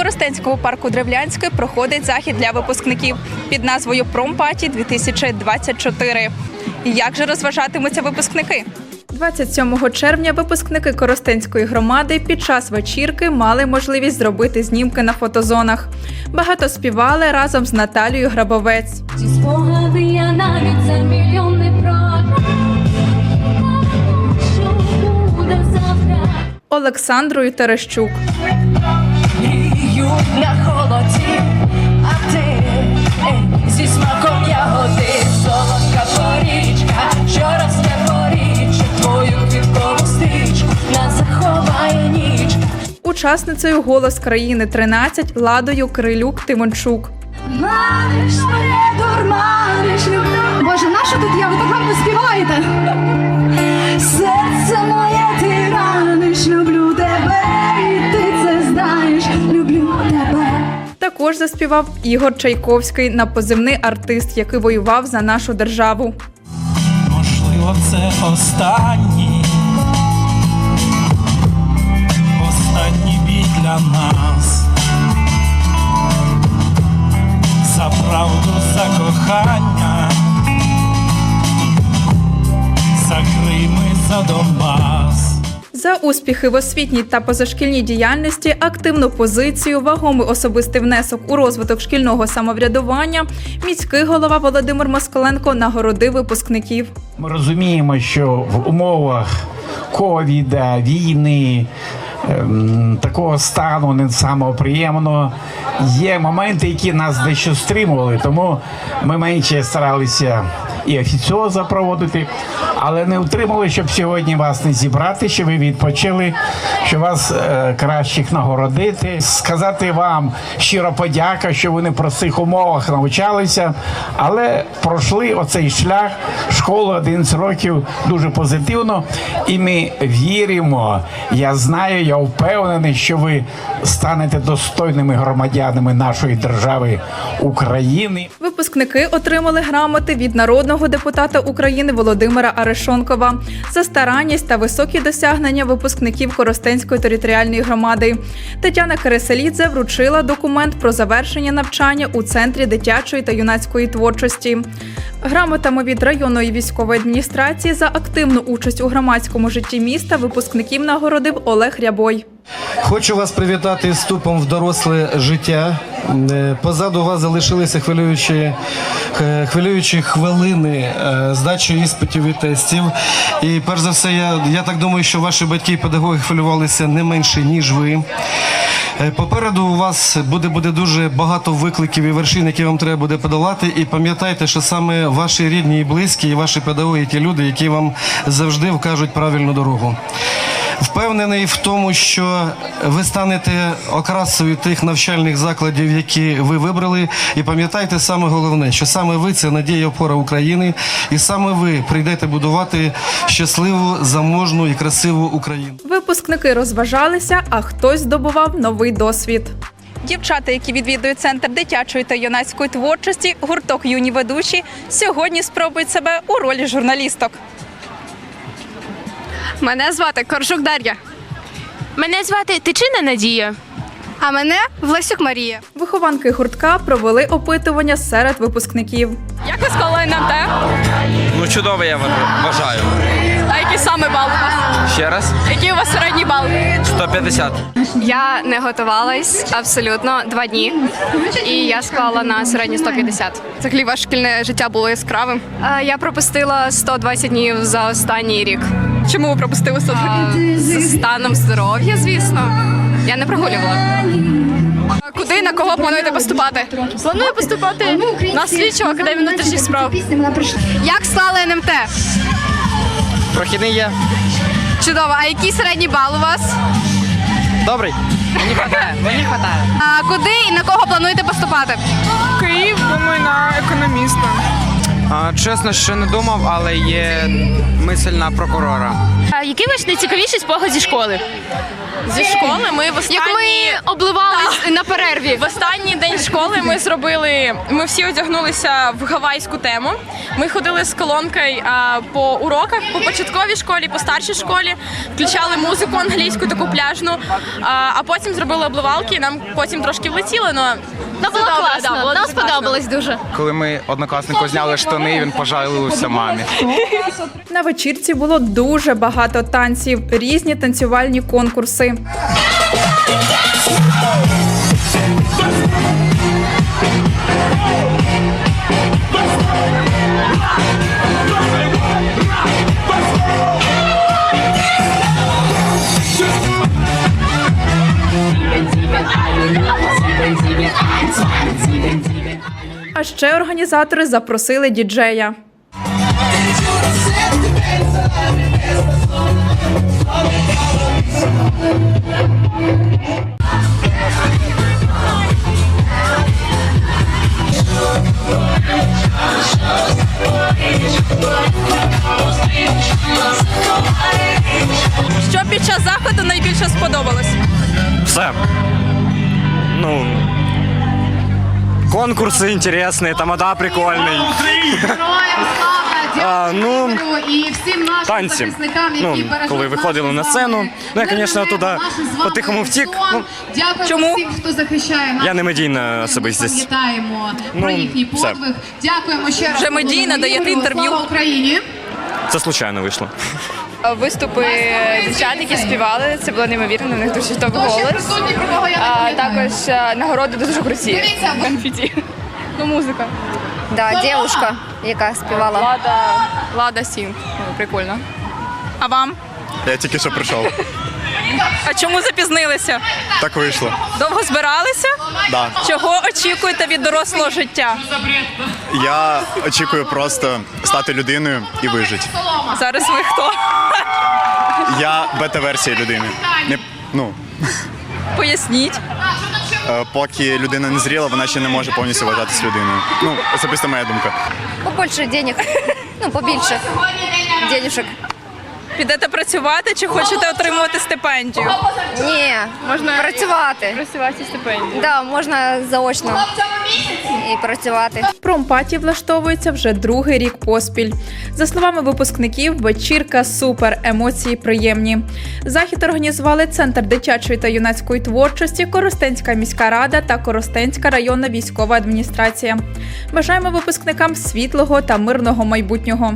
Коростенському парку Древлянської проходить захід для випускників під назвою Промпаті 2024. Як же розважатимуться випускники? 27 червня випускники Коростенської громади під час вечірки мали можливість зробити знімки на фотозонах. Багато співали разом з Наталією Грабовець. Ці спогади я навіть за мільйон не продам. Що буде завтра? Олександрою Терещук. На холоді, а ти ей, зі смаком ягоди, солодка порічка, щораз не поріче твою квіткову стрічку, нас заховає ніч. Учасницею Голос країни 13 Ладою Крилюк Тимончук. Мариш мене, дурманиш. Боже, нащо тут я? Ви так гарно співаєте? Серце моє ти раниш, люблю Також заспівав Ігор Чайковський на позивний артист, який воював за нашу державу. Можливо, це останній, успіхи в освітній та позашкільній діяльності, активну позицію, вагомий особистий внесок у розвиток шкільного самоврядування, міський голова Володимир Москаленко нагородив випускників. Ми розуміємо, що в умовах ковіда, війни, ем, такого стану не самого приємного, є моменти, які нас дещо стримували, тому ми менше старалися і офіціоза проводити, але не утримали, щоб сьогодні вас не зібрати, щоб ви відпочили, щоб вас е, кращих нагородити, сказати вам щиро подяка, що ви не в простих умовах навчалися, але пройшли оцей шлях школи 11 років дуже позитивно, і ми віримо. Я знаю, я впевнений, що ви станете достойними громадянами нашої держави України. Випускники отримали грамоти від народного депутата України Володимира Арешонкова за старанність та високі досягнення випускників Коростенської територіальної громади. Тетяна Кереселідзе вручила документ про завершення навчання у центрі дитячої та юнацької творчості. Грамотами від районної військової адміністрації за активну участь у громадському житті міста випускників нагородив Олег Рябой. Хочу вас привітати з вступом в доросле життя. Е, Позаду вас залишилися хвилюючі, е, хвилюючі хвилини е, здачі іспитів і тестів. І перш за все, я, я так думаю, що ваші батьки і педагоги хвилювалися не менше, ніж ви. Попереду у вас буде, буде дуже багато викликів і вершин, які вам треба буде подолати. І пам'ятайте, що саме ваші рідні і близькі, і ваші педагоги, ті люди, які вам завжди вкажуть правильну дорогу. Впевнений в тому, що ви станете окрасою тих навчальних закладів, які ви вибрали. І пам'ятайте саме головне, що саме ви це надія і опора України, і саме ви прийдете будувати щасливу, заможну і красиву Україну. Випускники розважалися, а хтось здобував новий досвід. Дівчата, які відвідують центр дитячої та юнацької творчості, гурток юні ведучі, сьогодні спробують себе у ролі журналісток. Мене звати Коржук Дар'я. Мене звати Тичина Надія. А мене Власюк Марія. Вихованки гуртка провели опитування серед випускників. Як ви склали НМТ? Ну, чудово, я вважаю. А який саме бал у вас? Ще раз. Який у вас середній бал? 150. Я не готувалась абсолютно два дні. І я склала на середній 150. Взагалі, ваше шкільне життя було яскравим. Я пропустила 120 днів за останній рік. Чому ви пропустили 120? За станом здоров'я, звісно. Я не прогулювала. Куди на кого плануєте поступати? Планую поступати на слідчу академію внутрішніх справ. Як склали НМТ? Прохідний є. Чудово. А який середній бал у вас? Добрий. Мені хватає. Мені хватає. А куди і на кого плануєте поступати? Київ, думаю, на економіста. Чесно, ще не думав, але є мисль на прокурора. А який ваш найцікавіший спогад зі школи? Зі школи ми в останні... Як ми обливались на перерві. В останній день школи ми зробили. Ми всі одягнулися в гавайську тему. Ми ходили з колонкою а, по уроках по початковій школі, по старшій школі, включали музику англійську, таку пляжну. А, а потім зробили обливалки. Нам потім трошки влетіло, але Ну, було класно. Нам сподобалось дуже. Коли ми однокласнику зняли штани, він пожалувався мамі. На вечірці було дуже багато танців, різні танцювальні конкурси. А ще організатори запросили діджея. Що під час заходу найбільше сподобалось? Все. Ну, конкурсы интересные, тамада прикольный. А, ну, і всім нашим танці. захисникам, які Ну, бережуть коли виходили нашу на з вами сцену. Ну, я, конечно, неземлю, туди наше з вами по-тихому втік. сон. Ну, Дякуємо чому? всім, хто захищає нас. Я не медійна Ми особистість. Пам'ятаємо Ну, про їхній все. подвиг. Дякуємо ще раз. Вже медійна, Володимиру даєте Ігорю. інтерв'ю. Слава Україні. це случайно вийшло. виступи дівчат, які співали. Це було неймовірно. У них дуже топ голос. А також нагороди дуже круті. Конфіті. Ну, музика. Да, дівчинка, яка співала. Лада, Лада Сінг. Ну, Прикольно. А вам? Я тільки що прийшов. А чому запізнилися? Так вийшло. Довго збиралися? Да. Чого очікуєте від дорослого життя? Я очікую просто стати людиною і вижити. Зараз ви хто? Я бета-версія людини. Не, ну, Поясніть. е, поки людина не зріла, вона ще не може повністю вважатися людиною. Ну, особисто моя думка. Побольше денег. Ну, побільше. Денежок. Підете працювати чи хочете отримувати стипендію? Ні, можна працювати. Працювати стипендії. Да, можна заочно і працювати. Промпаті влаштовується вже другий рік поспіль. За словами випускників, вечірка супер, емоції приємні. Захід організували Центр дитячої та юнацької творчості, Коростенська міська рада та Коростенська районна військова адміністрація. Бажаємо випускникам світлого та мирного майбутнього.